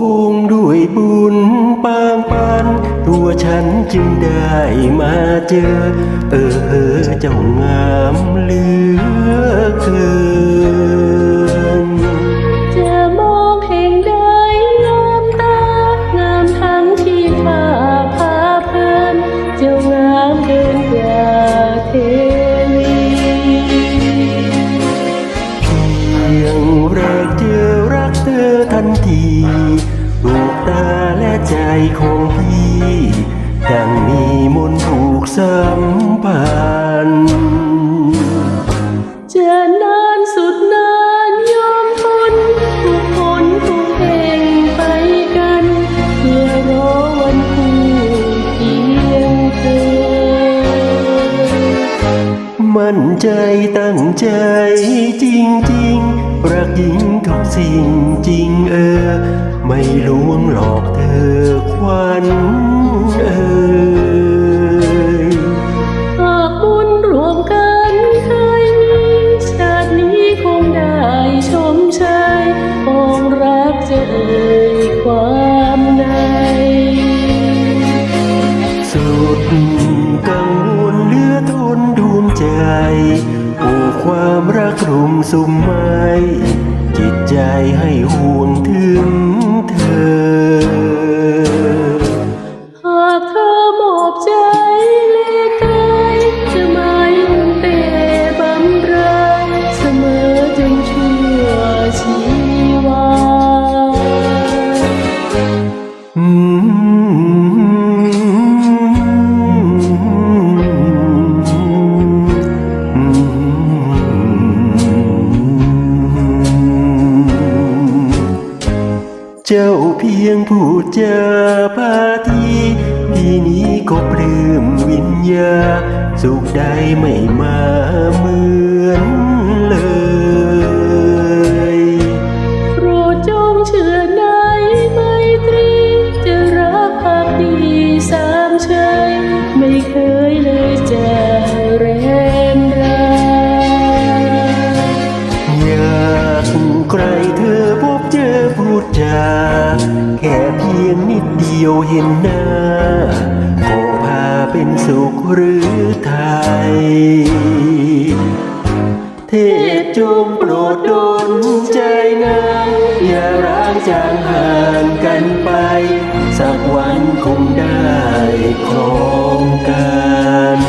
คงด้วยบุญปางปัน ตัวฉันจึงได้มาเจอ เออเออเจ้างามเหลือเกินจะมองแห่งใดงามตา งามทั้งที่ท่าพาเพลินเจ้างามเกินกว่าเทวีเพียงแรกเจอ ของพี่ ดังมีมนต์ผูกสัมพันธ์จะนานสุดนานยอมทนทุกคนทุกแห่งไปกัน เพื่อรอวันคู่เคียงเธอมั่นใจตั้งใจจริงๆ รักหญิงทุกสิ่งจริงเออ ไม่ลวงหลอกเธอควันเอ่ยหากบุญรวมกันเคยมีชาตินี้คงได้ชมเชยปองรักจะเอ่ยความในสุดกังวลเหลือทนดวงใจโอ้ความรักรุมสุมไม้จิตใจให้ห่วงถึง เธอ จ้าเพียงพูดจาพาทีพี่นี้ก็ปลื้มวิญญา สุขใดไม่มาเหมือน จา แค่เพียงนิดเดียวเห็นหน้าก็พาเป็นสุขหรือไทย เทพจงโปรดดลใจนางอย่าร้างจางห่างกันไป สักวันคงได้ครองกัน